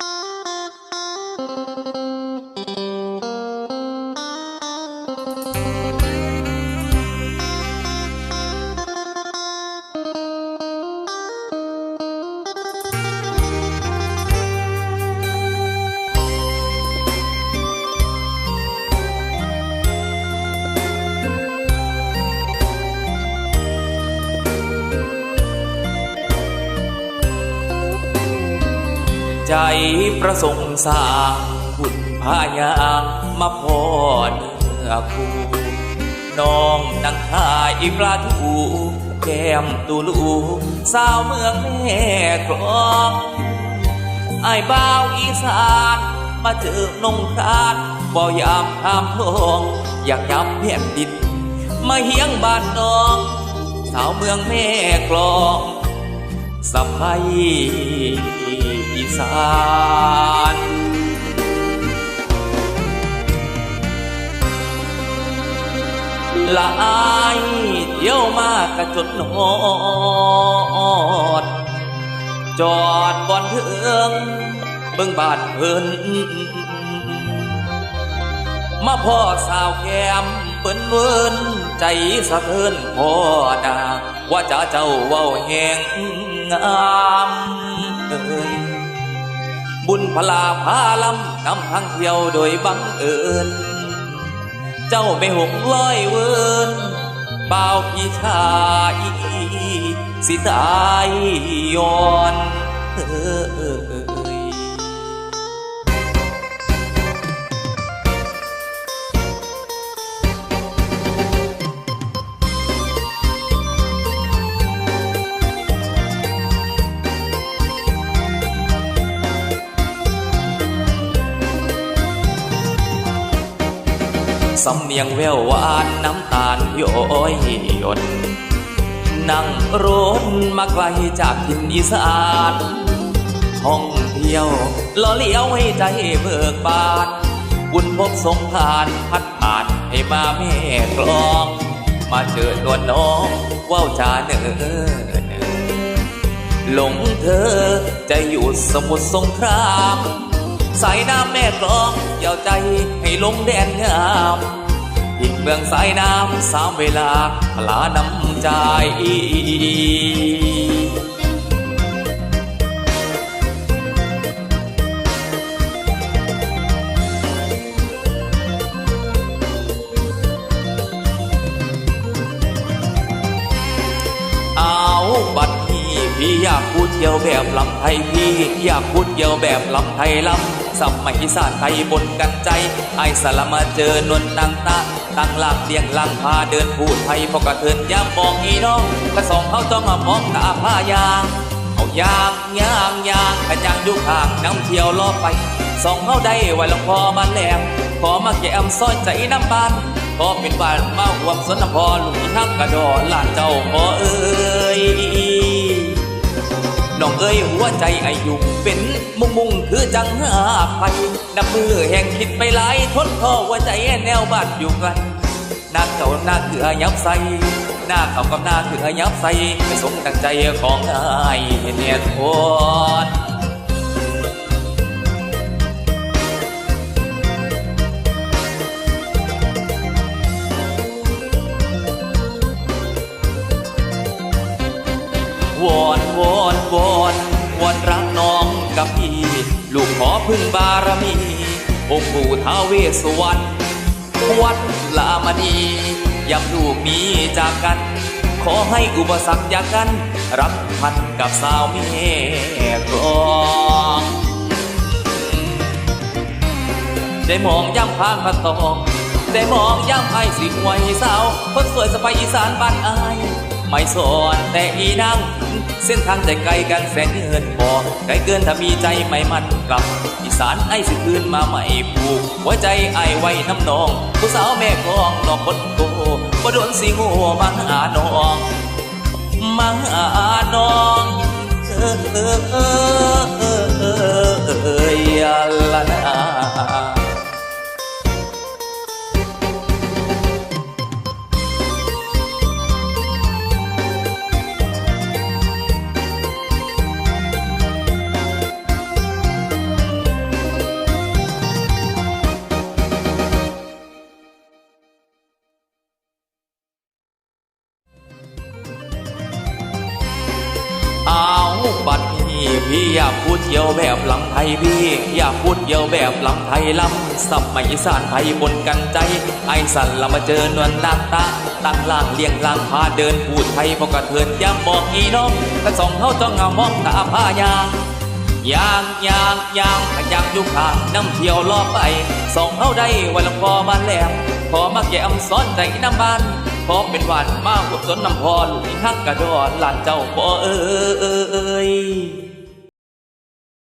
Uh... ใจประสงค์สร้างบุญพายางมาพอเนื้อคู่น้องนังขายปลาทูแก้มตูลูสาวเมืองแม่กลองไอ้บ่าวอีสานมาเจอนงครานบ่ยามข้ามทองอยากย้ำแผ่นดินมาเฮียงบ้านน้อง สาวเมืองแม่กลอง สะพายอีสานละอายเที่ยวมากกะจนหอด จอดบอนเทืองเบิ่งบานเพิ่นมาพ่อสาวแก้มเปิ้นเวิน ใจสะเทือนพ่อดาว่าจะเจ้าเว้าแหงงามเอ้ยบุญพลาพาลำนำทางเที่ยวโดยบังเอิญ เจ้าไม่หกลอยเวินเบ่าพี่ชายสิตายย้อนเอ้ย สำเนียงแววหวานน้ำตาลย้อยหยดนั่งรถมาไกลจากถิ่นอีสานท่องเที่ยวล้อเลี้ยวให้ใจเบิกบานบุญพบสงทานพัดผ่านให้มาแม่กลอง มาเจอนวลน้องว่าวจาเนอเนอหลงเธอจะอยู่สมุทรสงคราม สายน้ำแม่กลองยาวใจให้ลงแดนงามอีกเมืองสายน้ำสามเวลาพลาน้ำใจเอาบัดนี้พี่อยากพูดเกี่ยวแบบลำไทยพี่อยากพูดเกี่ยวแบบลำไทยลำ สัมมาอีสานไทยบนกันใจ ไอสารมาเจอนวลนางตาตั้งหลักเดียงลังพาเดินพูดไทยพอกระเทินย้ำมองอีน้องกระสองเขาจ้องมามองตาผ้ายางเอายางยางยางขันยางอยู่ข้างน้ำเที่ยวล้อไปสองเขาได้ไว้ลงพอมาแหลมขอมาแก้มซอยใจน้ำบานขอเป็นบ้านมาหวมสนน้ำพอลุยทักกระดอลานเจ้าพ่อเอ้ย น้องเอ้ยหัวใจไอยุ่เป็นมุงมุงคือจังหาไปนับมือแห่งคิดไปหลายทนพ่อหัวใจแนวบ้านอยู่ไกลหน้าเก่าหน้าคืออายับใสหน้าเก่ากับหน้าคืออายับใสไม่สมดังใจของนายเนี่ยทน วอนวอนวอนวอนรักน้องกับพี่ ลูกขอพึ่งบารมี องค์ปู่ท้าเวสวรรณวัดลามณียำลูกมีจากกัน ขอให้อุปสรรคอย่ากัน รักพันกับสาวแม่กองได้มองย่ำพานมาตองได้มองย่ำไอสิหวยสาว คนสวยสบายอีสานบ้านอาย ไม่สอนแต่อีนางเส้นทางแต่ไกลกันแสนเงินบอไกลเกินถ้ามีใจไม่มั่นกลับ อีสานไอ้สิคืนมาใหม่ผูก หัวใจไอ้ไว้น้ำนอง ผู้สาวแม่คลองนอกคนโกบ่โดนสิงูมาหาน้องมาหาน้องเออเออเออเออเอ พี่อยากพูดเกี่ยวแบบลำไทยพี่ อยากพูดเกี่ยวแบบลำไทยลำสับไม่อีสานไทยบนกันใจ ไอสันละมาเจอนวลนางตาตั้งล่างเลี้ยงล่างพาเดินพูดไทยพอกระเทินย้ำบอกอีน้องกระสองเขาจ้องเงามองตาพายางยางยางยางขยักอยู่ข้างน้ำเที่ยวรอบไปส่องเอาได้วันละพอบ้านแหลมพอมาแก้มซ้อนใจน้ำบ้านพอเป็นหวานมากกว่าสนน้ำพอลูกฮักกระดอนหลานเจ้าพ่อเอ้ย